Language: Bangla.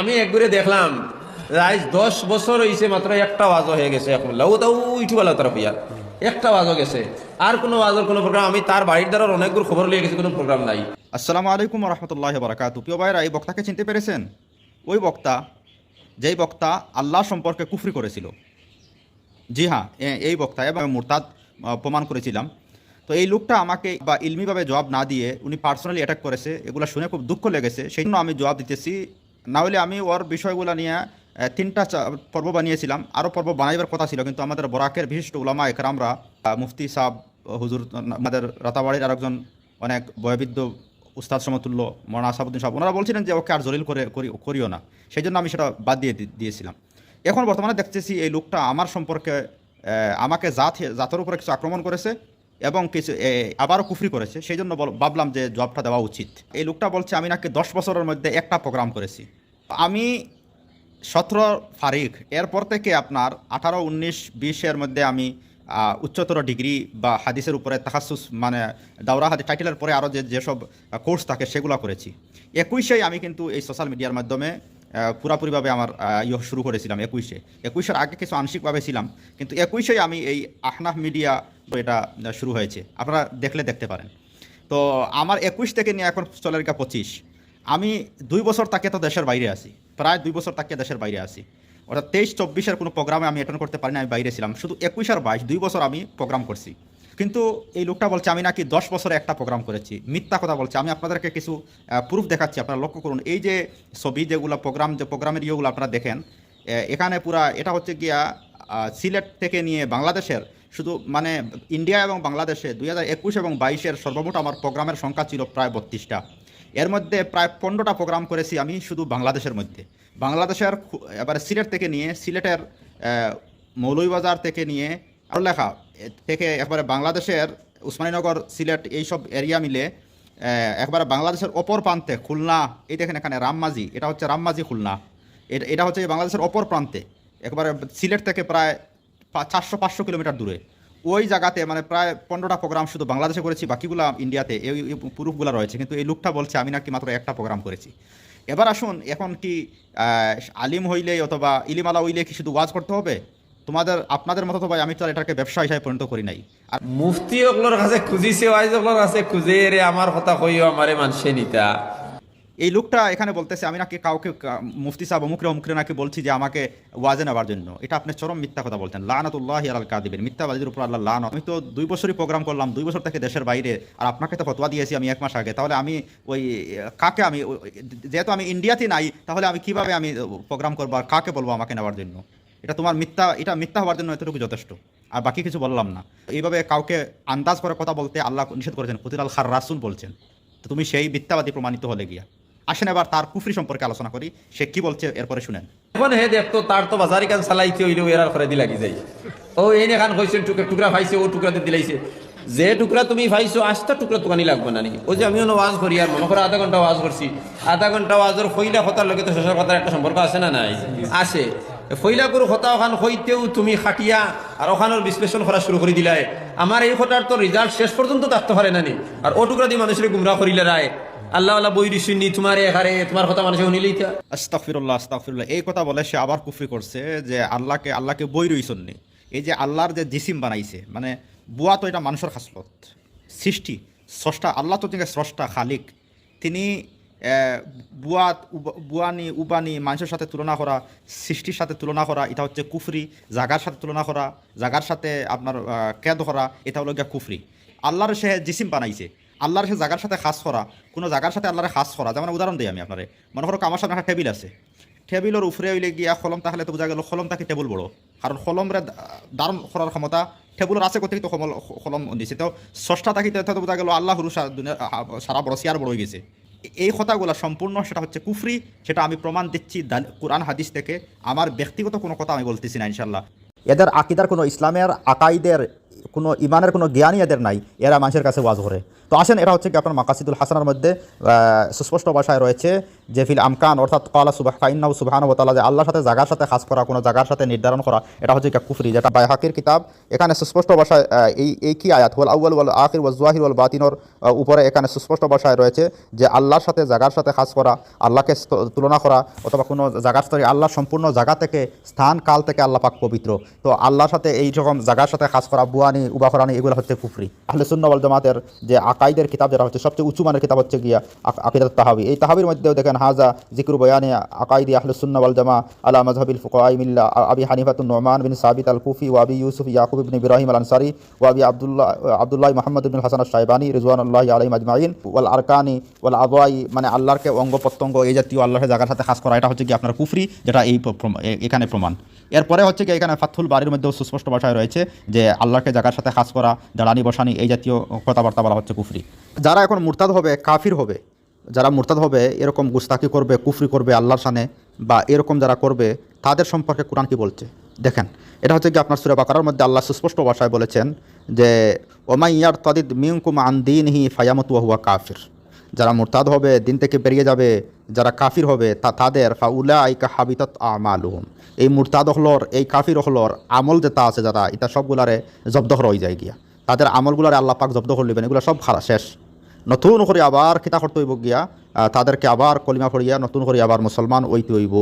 আমি একবারে দেখলাম আজ দশ বছর হয়েছে মাত্র একটা ওয়াজ হয়ে গেছে এখন। লাউ তাও উঠু বেলা তারা হইয়া একটা ওয়াজও গেছে। আর কোনো ওয়াজের কোনো প্রোগ্রাম আমি তার বাড়ির দ্বারা অনেকগুলো খবর লিয়ে গেছি, কোনো প্রোগ্রাম নাই। আসসালামু আলাইকুম রহমতুল্লাহ বারাকাতু প্রিয় ভাইরা এই বক্তাকে চিনতে পেরেছেন? ওই বক্তা, যেই বক্তা আল্লাহ সম্পর্কে কুফরি করেছিল। জি হ্যাঁ এই বক্তা এবং মুরতাদ প্রমাণ করেছিলাম। তো এই লোকটা আমাকে বা ইলমিভাবে জবাব না দিয়ে উনি পার্সোনালি অ্যাটাক করেছে। এগুলো শুনে খুব দুঃখ লেগেছে। সেই জন্য আমি জবাব দিতেছি না হলে আমি ওর বিষয়গুলো নিয়ে তিনটা পর্ব বানিয়েছিলাম। আরও পর্ব বানাইবার কথা ছিল, কিন্তু আমাদের বরাকের বিশিষ্ট উলামা একরামরা মুফতি সাহ হুজুর আমাদের রাতাবাড়ির আরেকজন অনেক বয়বৃদ্ধ উস্তাদ সমতুল্য মৌলানা আসাবুদ্দিন সাহেব, ওনারা বলছিলেন যে ওকে আর জলিল করে, করি- করিও না। সেই জন্য আমি সেটা বাদ দিয়ে দিয়েছিলাম। এখন বর্তমানে দেখতেছি এই লোকটা আমার সম্পর্কে আমাকে জাত, জাতের উপরে কিছু আক্রমণ করেছে। এবং কিছু আবারও কুফরি করেছে। সেই জন্য বল- ভাবলাম যে জবটা দেওয়া উচিত। এই লোকটা বলছে, আমি নাকি দশ বছরের মধ্যে একটা প্রোগ্রাম করেছি। আমি সতেরো ফারিক এরপর থেকে আপনার আঠারো, উনিশ, বিশের মধ্যে আমি উচ্চতর ডিগ্রি বা হাদিসের উপরে তাহাসুস মানে দাওরা হাদি টাইটেলের পরে আরও যে, যেসব কোর্স থাকে সেগুলো করেছি। একুশেই আমি কিন্তু এই সোশ্যাল মিডিয়ার মাধ্যমে পুরাপুরিভাবে আমার ইয়ে শুরু করেছিলাম একুশে। একুশের আগে কিছু আংশিকভাবে ছিলাম, কিন্তু একুশেই আমি এই আহনাফ মিডিয়া এটা শুরু হয়েছে। আপনারা দেখলে দেখতে পারেন। তো আমার একুশ থেকে নিয়ে এখন চলে রেখা পঁচিশ। আমি দুই বছর তাকে তো দেশের বাইরে আছি, প্রায় দুই বছর তাকে দেশের বাইরে আছি। অর্থাৎ তেইশ, চব্বিশের কোনো প্রোগ্রামে আমি অ্যাটেন্ড করতে পারিনি, আমি বাইরে ছিলাম। শুধু একুশ আর বাইশ, দুই বছর আমি প্রোগ্রাম করছি। কিন্তু এই লোকটা বলছে, আমি নাকি দশ বছরে একটা প্রোগ্রাম করেছি। মিথ্যা কথা বলছে। আমি আপনাদেরকে কিছু প্রুফ দেখাচ্ছি, আপনারা লক্ষ্য করুন। এই যে ছবি, যেগুলো প্রোগ্রাম যে প্রোগ্রামের ইয়েগুলো আপনারা দেখেন এখানে পুরা, এটা হচ্ছে গিয়া সিলেট থেকে নিয়ে বাংলাদেশের, শুধু মানে ইন্ডিয়া এবং বাংলাদেশে, দুই হাজার একুশ এবং বাইশের সর্বমোট আমার প্রোগ্রামের সংখ্যা ছিল প্রায় বত্রিশটা। এর মধ্যে প্রায় পনেরোটা প্রোগ্রাম করেছি আমি শুধু বাংলাদেশের মধ্যে। বাংলাদেশের এবারে সিলেট থেকে নিয়ে, সিলেটের মৌলভীবাজার থেকে নিয়ে আরও লেখা থেকে একবারে বাংলাদেশের উসমানীনগর সিলেট এইসব এরিয়া মিলে একবারে বাংলাদেশের অপর প্রান্তে খুলনা, এই দেখেন এখানে রামমাঝি, এটা হচ্ছে রামমাঝি খুলনা। এটা এটা হচ্ছে বাংলাদেশের অপর প্রান্তে, একবারে সিলেট থেকে প্রায় চারশো পাঁচশো কিলোমিটার দূরে। ওই জায়গাতে মানে প্রায় পনেরোটা প্রোগ্রাম শুধু বাংলাদেশে করেছি, বাকিগুলো ইন্ডিয়াতে এই প্রুফগুলো রয়েছে, কিন্তু এই লোকটা বলছে আমি নাকি মাত্র একটা প্রোগ্রাম করেছি। এবার আসুন, এখন কি আলিম হইলে অথবা ইলিমালা হইলে কি শুধু ওয়াজ করতে হবে? তোমাদের আপনাদের মতো তো ভাই আমি তো এটাকে ব্যবসা হিসাবে পরিণত করি নাই। আর মুফতি অকলোর কাছে খুঁজিছে ওয়াইজ অকলোর কাছে খুঁজে রে আমার কথা কইও আমারে মানছে নিতা এই লোকটা এখানে বলতেছে আমি নাকি কাউকে মুফতি সাহেব অমুকরে অমুকরে নাকি বলছি যে আমাকে ওয়াজে নেওয়ার জন্য। এটা আপনি চরম মিথ্যা কথা বলতেন। লানাতুল্লাহ আল কাদিবের মিথ্যাবাদীর উপর আল্লাহ লান আমি তো দুই বছরই প্রোগ্রাম করলাম দুই বছর থেকে দেশের বাইরে। আর আপনাকে তো ফতোয়া দিয়েছি আমি এক মাস আগে। তাহলে আমি ওই কাকে আমি যেহেতু আমি ইন্ডিয়াতে নাই তাহলে আমি কীভাবে আমি প্রোগ্রাম করব আর কাকে বলব আমাকে নেওয়ার জন্য? এটা তোমার মিথ্যা, এটা মিথ্যা হওয়ার জন্য এতটুকু যথেষ্ট। আর বাকি কিছু বললাম না। এইভাবে কাউকে আন্দাজ করে কথা বলতে আল্লাহ নিষেধ করেছেন। কুতির আল খার রাসুল বলছেন, তো তুমি সেই মিথ্যাবাদী প্রমাণিত হলে গিয়া। আসেন এবার তার কুফরি সম্পর্কে আলোচনা করি। সে কি বলছে এরপরে শুনেন। এখন হে দেখতো তার তো বাজারি কান চালাইতে হইলেও এরার করে দি লাগি যাই ও এই খান কইছেন টুকরা টুকরা পাইছে ও টুকরাতে দিলাইছে যে টুকরা তুমি পাইছো আস্তা টুকরা তোকানি লাগবে না নি। ও যে আমি অন্য ওয়াজ করি আর মনে করে আধা ঘণ্টা ওয়াজ করছি। আধা ঘণ্টা ওয়াজের ফইলা কথার লগে তো শেষের কথার একটা সম্পর্ক আছে না নাই? আছে। ফইলা করু কথা ওখান হইতেও তুমি খাটিয়া আর ওখানের বিশ্লেষণ করা শুরু করে দিলাই। আমার এই কথার তো রেজাল্ট শেষ পর্যন্ত থাকতে পারে না নি। আর ও টুকরা দিয়ে মানুষের গুমরা করিলে রায়। আল্লাহ কথা তা এই কথা যে আল্লাহকে আল্লাহকে এই যে যে মানে এটা সৃষ্টি স্রষ্টা, খালিক। তিনি আহ, বুয়া উব- বুয়ানি উবানি মানুষের সাথে তুলনা করা সৃষ্টির সাথে তুলনা করা এটা হচ্ছে কুফরি। জাগার সাথে তুলনা করা জাগার সাথে আপনার কেদ করা এটা হলো গিয়া কুফরি। আল্লাহর সে জিসিম বানাইছে। আল্লাহর সে জায়গার সাথে খাস করা কোনো জায়গার সাথে আল্লাহর খাস করা যেমন উদাহরণ দিই আমি আপনারে। মনে করো আমার সামনে একটা টেবিল আছে। টেবিলের উপরে হইলে গিয়া কলম তাহলে তো বোঝা গেল কলম তাকে টেবিল বড়। কারণ কলমরে দারুণ করার ক্ষমতা টেবিলের আছে কোথায় তো কলম দিছে। তো ষষ্ঠা থাকি তো বোঝা গেল আল্লাহ সারা বড় সিয়ার বড় হয়ে গেছে। এই কথাগুলো সম্পূর্ণ সেটা হচ্ছে কুফরি, সেটা আমি প্রমাণ দিচ্ছি কোরআন হাদিস থেকে। আমার ব্যক্তিগত কোনো কথা আমি বলতেছি না ইনশাল্লাহ এদের আকিদার কোনো ইসলামের আকাইদের, কোনো ইমানের কোনো জ্ঞানই এদের নাই, এরা মানুষের কাছে ওয়াজ করে। তো আসেন, এটা হচ্ছে কি আপনার মাকাসিদুল হাসানের মধ্যে সুস্পষ্ট ভাষায় রয়েছে যে ফিল আমকান, অর্থাৎ কলা সুবাহ ফাইন্নাউ সুবহান ও তাআলা, যে আল্লাহর সাথে জাগার সাথে খাস করা, কোনো জাগার সাথে নির্ধারণ করা, এটা হচ্ছে একটা কুফরি, যেটা বাইহাকির কিতাব। এখানে সুস্পষ্ট ভাষায় এই এই কি আয়াত? ওয়াল আউয়াল ওয়াল আখির ওয়াল জওয়াহির ওয়াল বাতিনর উপরে এখানে সুস্পষ্ট ভাষায় রয়েছে যে আল্লাহর সাথে জাগার সাথে খাস করা, আল্লাহকে তুলনা করা, অথবা কোনো জাগার স্তরে আল্লাহ সম্পূর্ণ জায়গা থেকে, স্থান কাল থেকে আল্লাহ পাক পবিত্র। তো আল্লাহর সাথে এই রকম জাগার সাথে খাস করা বুয়ানি উবাখরানি এগুলো হচ্ছে কুফরি। আহলে সুন্নাহ ওয়াল জামাতের যে আকাইদের কিতাব, যেটা হচ্ছে সবচেয়ে উঁচু মানের কিতাব হচ্ছে গিয়া আক- আকিদাত তাহাবি। এই তাহাবির মধ্যেও দেখেন হাজা জিক্রু বয়ানে আকাইদি আহলে সুন্নাহ ওয়াল জামা আলা মাজহাবিল ফুকাই মিল্লা আবি হানিফাতুন নোমান বিন সাবিত আল কুফি ওয়া আবি ইউসুফ ইয়াকুব ইবনে ইব্রাহিম আল আনসারি ওয়া আবি আব্দুল্লাহ আব্দুল্লাহ মুহাম্মদ ইবনে হাসান আশ-শাইবানি রিজওয়ানুল্লাহি আলাইহিম আজমাইন। ওয়াল আরকানি, ওয়াল আদওয়াই মানে আল্লাহরকে অঙ্গ প্রত্যঙ্গ এই জাতীয় আল্লাহর জায়গার সাথে খাস করা, এটা হচ্ছে কি আপনার কুফরি, যেটা এই এখানে প্রমাণ। এরপরে হচ্ছে কি এখানে ফাথুল বাড়ির মধ্যেও সুস্পষ্ট ভাষায় রয়েছে যে আল্লাহকে জায়গার সাথে খাস করা, জ্বালানি বসানি এই জাতীয় কথাবার্তা বলা হচ্ছে কুফরি। যারা এখন মুরতাদ হবে, কাফির হবে যারা মুরতাদ হবে, এরকম গুস্তাকি করবে, কুফরি করবে আল্লাহর সানে বা এরকম যারা করবে, তাদের সম্পর্কে কোরআন কি বলছে? দেখেন, এটা হচ্ছে কি আপনার সুরে বাকারার মধ্যে আল্লাহ সুস্পষ্ট ভাষায় বলেছেন যে ওমাইয়ার তদিদ মিউকুম আন্দিন হি ফায়ামতু হুয়া কাফির। যারা মুরতাদ হবে, দিন থেকে বেরিয়ে যাবে, যারা কাফির হবে, তা তাদের ফাউলা আইকা হাবিতত আমালুহুম। এই মুরতাদ হলর, এই কাফির হলর আমল যেটা আছে যারা, এটা সবগুলারে জব্দ হয়ে যায় গিয়া। তাদের আমলগুলারে আল্লাহ পাক জব্দ করলিবেন এগুলো সব খারা শেষ। নতুন করে আবার খিতা করতে হইব গিয়া তাদেরকে আবার কলিমা পড়িয়া নতুন করে আবার মুসলমান ওইতে হইব।